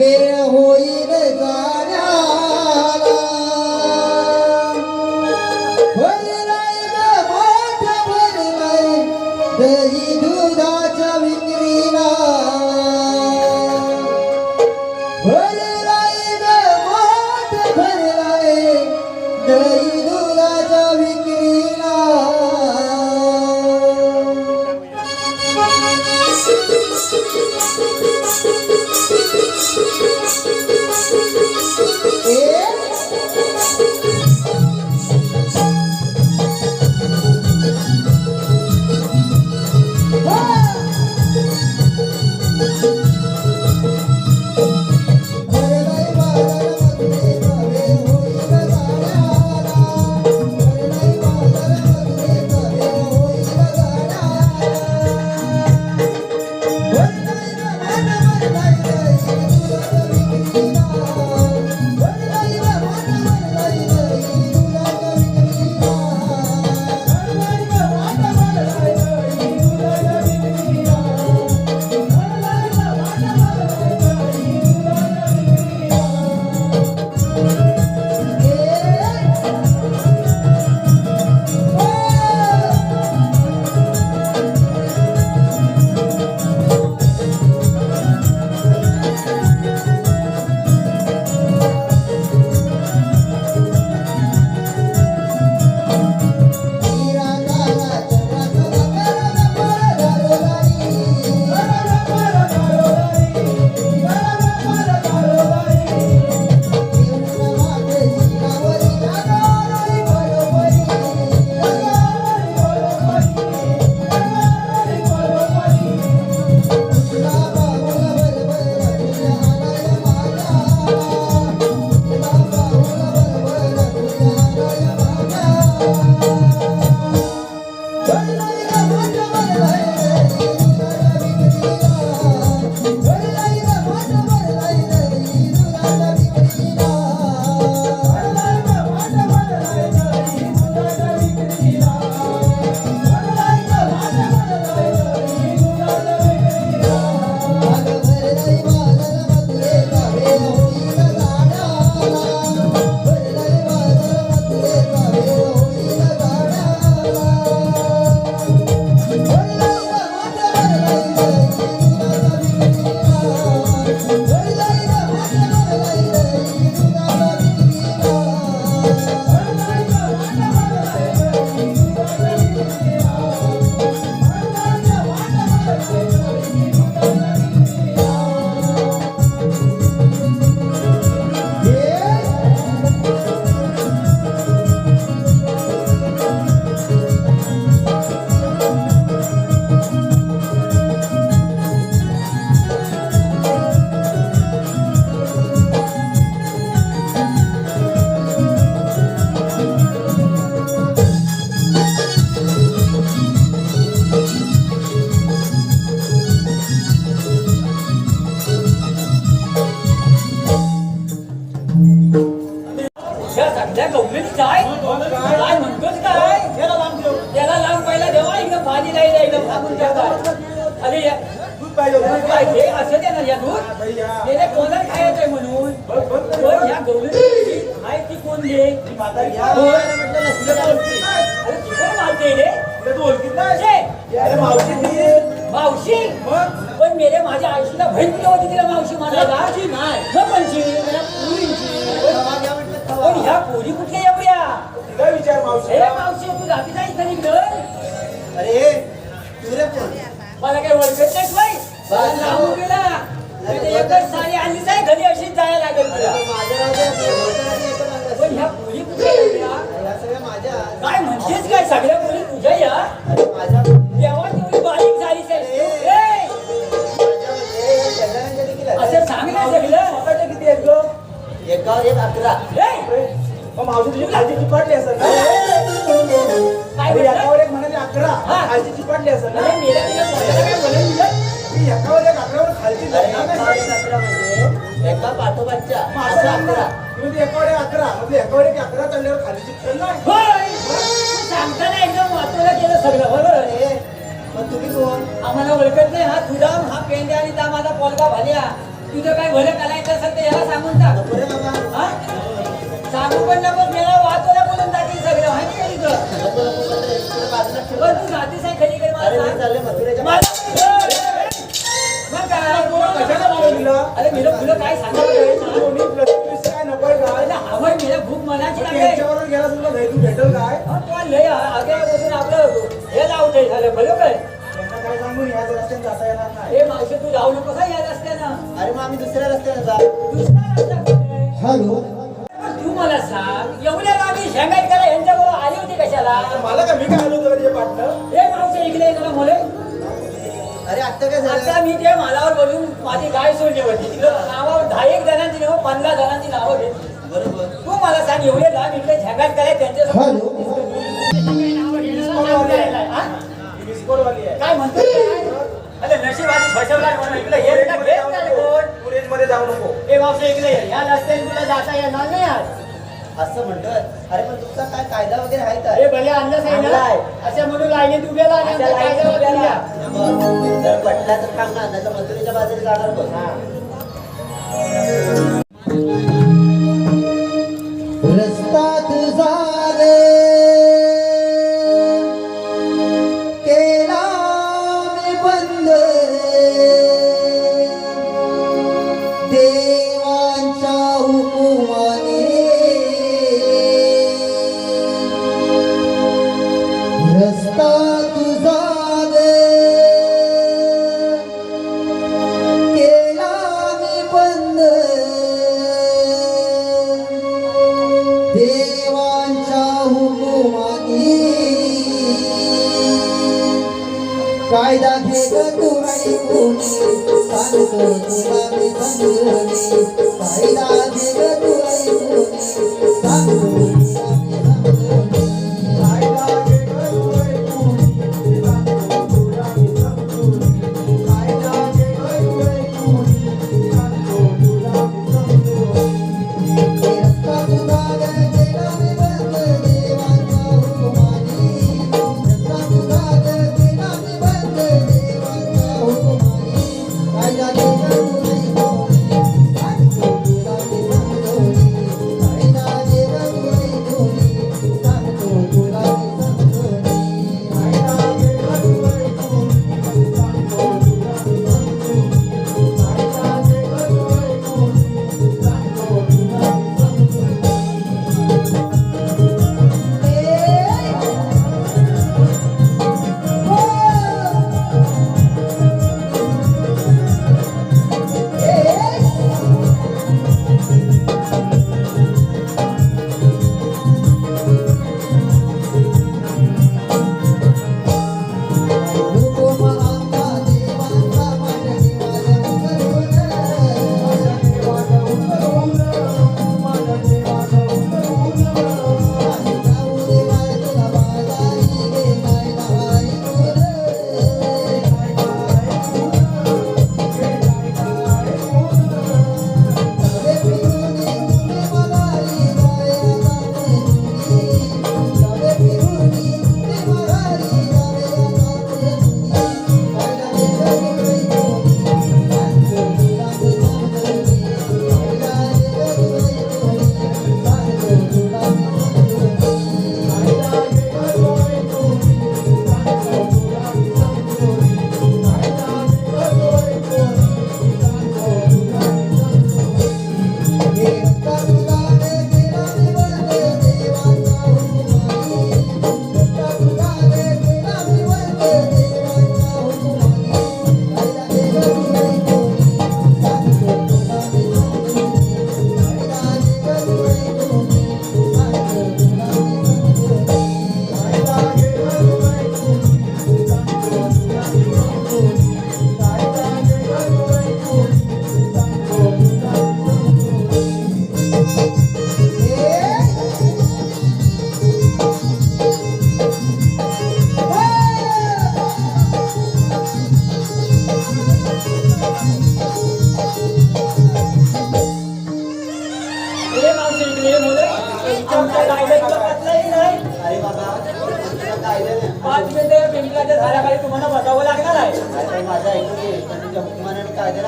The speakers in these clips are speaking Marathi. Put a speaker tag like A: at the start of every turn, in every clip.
A: Amen. हे असं दे ना या दूध. गेले कोणाला खायचंय म्हणून? पण या गवलेली काय ती कोण दे? अरे ती कोण मारते रे? मावशी. पण मेरे माझ्या आयुष्याला कुठे होती तिला मावशी म्हणायला नाही पंची पण ह्या पोरी कुठल्या एवढ्या? ए मावशी. तू जाती
B: अरे तुरे कोण
A: मला काही ओळखत नाही
B: एक अकरा.
A: ए,
C: मावशी तुझी खालची चिपाटली असेल ना?
A: काय
C: मी
A: म्हणला?
C: एकावर एक म्हणाले अकरा. खालची चिपाटली असेल ना? मी एकावर एक अकरावर खालची.
B: एक अकरा म्हणजे पाठोपाठच्या.
C: मग
B: अकरा.
C: तुम्ही एकावर एक अकरा. म्हणजे एकावर एक अकरा चढल्यावर खाली चिपटेल
A: एकदम वाचवलं गेलं सगळं. होय
D: आम्हाला ओळखत नाही. हा तुझा हा पेंड्या आणि त्या माझा पोलगा भाल्या. तुझं काय भलं करायचं असेल तर याला सांगून टाक. हा? सांगू पण नको मेला वाचवल्या बोलून टाकील सगळं. माहिती तुझं?
A: पण ते
D: जातीस आहे खरी
A: अरे
D: मला काय?
C: तिला?
D: सांगितलं मेला भूक मनाची
C: गेला तुला भेटल काय?
D: हा, लय आगे बसून आपलं हे लावतंय झालं बरोबर?
C: काय सांगून याच रस्त्याने जाता येणार नाही.
D: हे मावशी तू जाऊ नको या
A: अरे मग आम्ही दुसऱ्या रस्त्याने जा.
D: दुसरा रस्ता कुठे?
A: हॅलो.
D: पण तू मला सांग एवढ्या लांबी शेंगाट करा यांच्याबरोबर आली होती कशाला?
C: मला का मी काय आलो होतो पार्टनर
D: हे मावशी इकडे तुला मुले
A: अरे आत्ता काय
D: आता
A: झालं
D: मी ते मालावर बोलून माझी गाय सोडली होती. तिकडं नावावर दहा एक जणांची नाव पंधरा जणांची नावं घेतली.
A: बरोबर.
D: तू मला सांग एवढे लांब इकडे झंगाट कराय त्यांच्या
C: मिसकोल वाली आहे.
D: काय म्हणतो अरे नशिबाने फसवला म्हणून इकडे ये बेटा, घेत नाही कोण.
C: पुरेजमध्ये जाऊ नको
D: ए मावशी इकडे ये. या रस्त्याने तुला जाता येणार नाही आज
A: असं म्हणतोय अरे पण तुमचा काय कायदा वगैरे आहे का
D: अरे भले अन्नच आहे
A: आणलाय.
D: ना अशा म्हणून लाईनीत उभ्या राहा आणि आमच्या कायद्यावर उभ्या.
A: बरं. जर पटला तर थांब ना नाही तर मथुरेच्या बाजूला जाणार बघ कायदा घे ग तू ऐकून सांगतो तुला मी समजून कायदा घे ग तू ऐकून सांगतो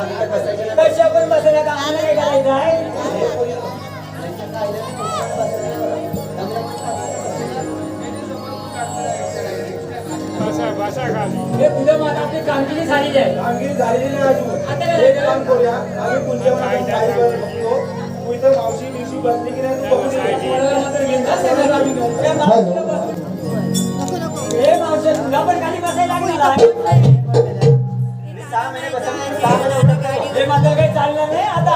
D: कशा पण बसायला का करायचं आहे
A: हे नाही,
D: आपली कामगिरी आहे
C: कामगिरी झालेली नाही अजून एक काम करूया आम्ही मावशी दिवशी बसली की नाही बघू
D: हे मावशी, तुला पण खाली बसायला लागणार
A: Ela é a